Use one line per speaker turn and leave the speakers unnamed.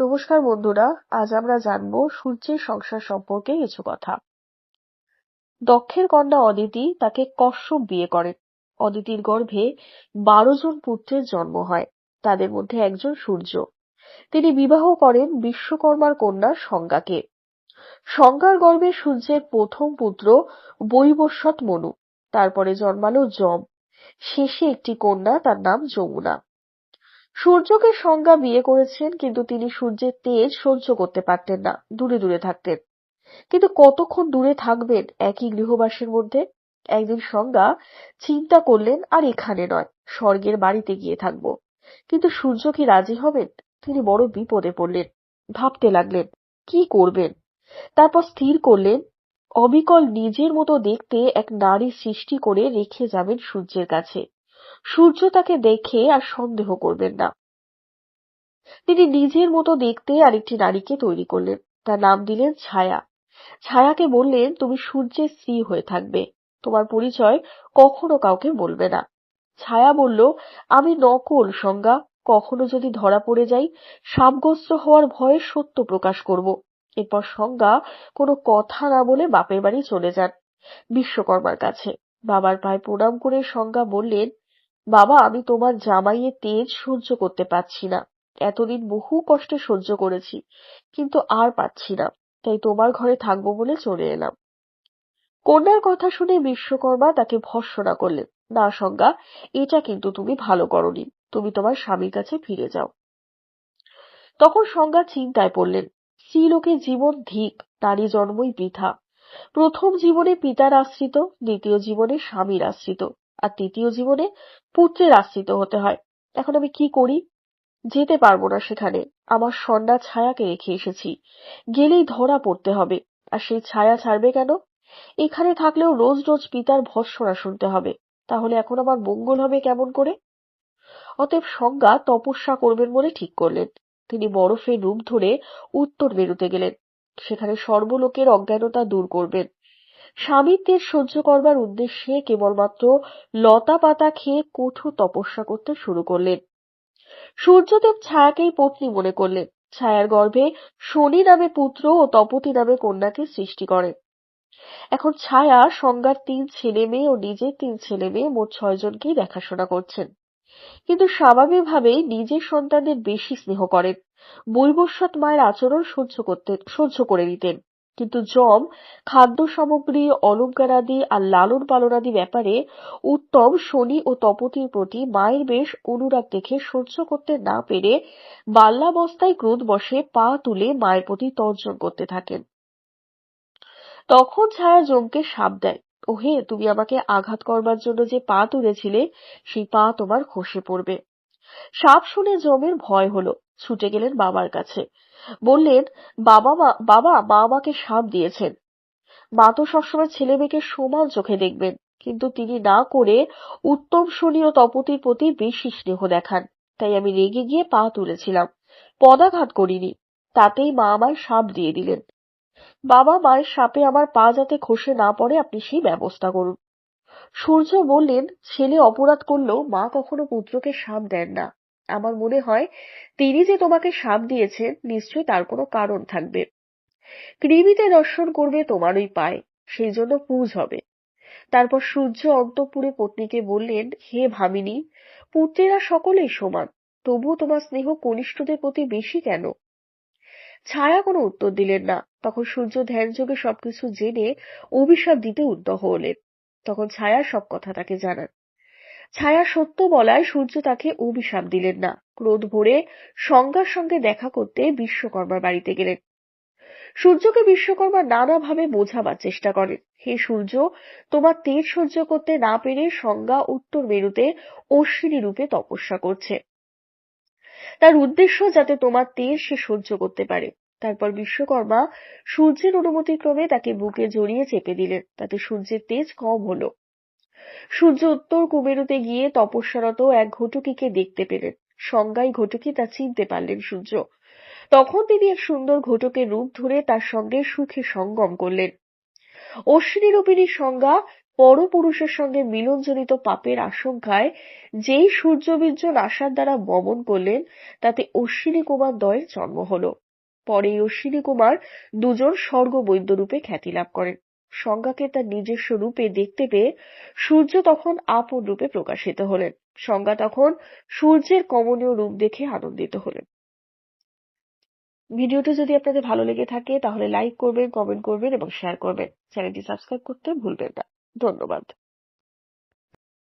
নমস্কার বন্ধুরা, আজ আমরা জানব সূর্যের সংসার সম্পর্কে কিছু কথা। দক্ষের কন্যা অদিতি তাকে কশ্যপ বিয়ে করেন। অদিতির গর্ভে বারো জন পুত্রের জন্ম হয়, তাদের মধ্যে একজন সূর্য। তিনি বিবাহ করেন বিশ্বকর্মার কন্যা সংজ্ঞাকে। সংজ্ঞার গর্ভে সূর্যের প্রথম পুত্র বৈবস্বত মনু, তারপরে জন্মালো যম। শেষে একটি কন্যা, তার নাম যমুনা। সূর্যকে সংজ্ঞা বিয়ে করেছেন, কিন্তু তিনি সূর্যের তেজ সহ্য করতে পারতেন না, দূরে দূরে থাকতেন। কিন্তু কতক্ষণ দূরে থাকবেন একই গৃহবাসের মধ্যে? একদিন সংজ্ঞা, চিন্তা করলেন, আর এখানে নয়, স্বর্গের বাড়িতে গিয়ে থাকব। কিন্তু সূর্য কি রাজি হবেন? তিনি বড় বিপদে পড়লেন, ভাবতে লাগলেন, কি করবেন? তারপর স্থির করলেন, অবিকল নিজের মতো দেখতে এক নারী সৃষ্টি করে রেখে যাবেন সূর্যের কাছে। সূর্য তাকে দেখে আর সন্দেহ করবেন না। তিনি নিজের মতো দেখতে আরেকটি নারীকে তৈরি করলেন। তার নাম দিলেন ছায়া। ছায়াকে বললেন, তুমি সূর্যের স্ত্রী হয়ে থাকবে। তোমার পরিচয় কখনো কাউকে বলবে না। ছায়া বলল, আমি নকল, সংজ্ঞা। কখনো যদি ধরা পড়ে যাই সাবগ্রস্ত হওয়ার ভয়ে সত্য প্রকাশ করব। এরপর সংজ্ঞা কোনো কথা না বলে বাপের বাড়ি চলে যান বিশ্বকর্মার কাছে। বাবার পায়ে প্রণাম করে সংজ্ঞা বললেন বাবা, আমি তোমার জামাইয়ের তেজ সহ্য করতে পারছি না। এতদিন বহু কষ্টে সহ্য করেছি, কিন্তু আর পাচ্ছি না। তাই তোমার ঘরে থাকব বলে চলে এলাম। কন্যার কথা শুনে বিশ্বকর্মা তাকে ভর্সনা করলেন। না সংজ্ঞা, এটা কিন্তু তুমি ভালো করনি। তুমি তোমার স্বামীর কাছে ফিরে যাও। তখন সংজ্ঞা চিন্তায় পড়লেন। স্ত্রীলোকের জীবন ধিক, নারী জন্মই বৃথা। প্রথম জীবনে পিতার আশ্রিত, দ্বিতীয় জীবনে স্বামীর আশ্রিত। আর তৃতীয় জীবনে পুত্রের আশ্রিত হতে হয়। এখন আমি কি করি? যেতে পারব না সেখানে। আমার সন্ধ্যা ছায়াকে রেখে এসেছি। গেলেই ধরা পড়তে হবে। আর সেই ছায়া ছাড়বে কেন? এখানে থাকলেও রোজ রোজ পিতার ভর্সনা শুনতে হবে। তাহলে এখন আমার মঙ্গল হবে কেমন করে? অতএব সংজ্ঞা তপস্যা করবেন বলে ঠিক করলেন। তিনি বরফের রূপ ধরে উত্তর মেরুতে গেলেন। সেখানে সর্বলোকের অজ্ঞানতা দূর করবেন। স্বামীর তেজ সহ্য করবার উদ্দেশ্যে কেবলমাত্র লতা পাতা খেয়ে কঠোর তপস্যা করতে শুরু করলেন। সূর্যদেব ছায়াকেই পত্নী মনে করলেন। ছায়ার গর্ভে শনি নামে পুত্র ও তপতি নামে কন্যাকে সৃষ্টি করেন। এখন ছায়া সংজ্ঞার তিন ছেলে মেয়ে ও নিজের তিন ছেলে মেয়ে মোট ছয়জনকেই দেখাশোনা করছেন। কিন্তু স্বাভাবিকভাবেই নিজের সন্তানদের বেশি স্নেহ করেন। বৈবস্বত মায়ের আচরণ সহ্য করতে, সহ্য করে নিতেন। কিন্তু যম খাদ্য সামগ্রী অলঙ্কারাদি আর লালন পালনাদি ব্যাপারে উত্তম শনি ও তপতির প্রতি মায়ের বেশ অনুরাগ দেখে সহ্য করতে না পেরে বাল্যাবস্থায় ক্রোধ বসে পা তুলে মায়ের প্রতি তর্জন করতে থাকেন। তখন ছায়া যমকে সাপ দেয়, ওহে, তুমি আমাকে আঘাত করবার জন্য যে পা তুলেছিলে, সেই পা তোমার খসে পড়বে। সাপ শুনে যমের ভয় হলো। ছুটে গেলেন বাবার কাছে। বললেন, বাবা বাবা, মা আমাকে সাপ দিয়েছেন। মা তো সবসময় ছেলে মেয়েকে সমান চোখে দেখবেন, কিন্তু তিনি না করে উত্তম শনি ও তপতির প্রতি বেশি স্নেহ দেখান। তাই আমি রেগে গিয়ে পা তুলেছিলাম। পদাঘাত করিনি। তাতেই মা আমায় সাপ দিয়ে দিলেন। বাবা মায়ের সাপে আমার পা যাতে খসে না পড়ে, আপনি সেই ব্যবস্থা করুন। সূর্য বললেন, ছেলে অপরাধ করলেও মা কখনো পুত্রকে সাপ দেন না। আমার মনে হয় তিনি যে তোমাকে সাপ দিয়েছেন নিশ্চয়ই তার কোনো কারণ থাকবে। কৃমিতে দর্শন করবে তোমার ওই পায়ে, সেই জন্য পুজ হবে। তারপর সূর্য অন্তপুরে পত্নীকে বললেন, হে ভামিনী, পুত্রেরা সকলেই সমান, তবুও তোমার স্নেহ কনিষ্ঠদের প্রতি বেশি কেন? ছায়া কোনো উত্তর দিলেন না। তখন সূর্য ধ্যানযোগে সবকিছু জেনে অভিশাপ দিতে উদ্যহ হলেন। তখন ছায়া সব কথা তাকে জানান। ছায়া সত্য বলায় সূর্য তাকে অভিশাপ দিলেন না। ক্রোধ ভরে সংজ্ঞার সঙ্গে দেখা করতে বিশ্বকর্মার বাড়িতে গেলেন। সূর্যকে বিশ্বকর্মা নানাভাবে বোঝাবার চেষ্টা করেন। হে সূর্য, তোমার তেজ সহ্য করতে না পেরে সংজ্ঞা উত্তর মেরুতে অশ্বিনী রূপে তপস্যা করছে। তার উদ্দেশ্য যাতে তোমার তেজ সে সহ্য করতে পারে। তারপর বিশ্বকর্মা সূর্যের অনুমতিক্রমে তাকে বুকে জড়িয়ে চেপে দিলেন। তাতে সূর্যের তেজ কম হলো। সূর্য উত্তর কুমেরুতে গিয়ে তপস্যারত এক ঘটুকিকে দেখতে পেলেন। সংজ্ঞায় ঘটুকি তা চিনতে পারলেন সূর্য। তখন তিনি এক সুন্দর ঘটকের রূপ ধরে তার সঙ্গে সুখে সঙ্গম করলেন। অশ্বিনী সংজ্ঞা পরপুরুষের সঙ্গে মিলনজনিত পাপের আশঙ্কায় যেই সূর্যবীর্য নাসার দ্বারা বমন করলেন, তাতে অশ্বিনী কুমার দ্বয়ের জন্ম হল। পরে অশ্বিনী কুমার দুজন রূপে খ্যাতি লাভ করেন। সংজ্ঞাকে তার নিজস্ব রূপে দেখতে পেয়ে সূর্য তখন আপন রূপে প্রকাশিত হলেন। সংজ্ঞা তখন সূর্যের কমনীয় রূপ দেখে আনন্দিত হলেন। ভিডিওটি যদি আপনাদের ভালো লেগে থাকে, তাহলে লাইক করবেন কমেন্ট করবেন এবং শেয়ার করবেন। চ্যানেলটি সাবস্ক্রাইব করতে ভুলবেন না। ধন্যবাদ।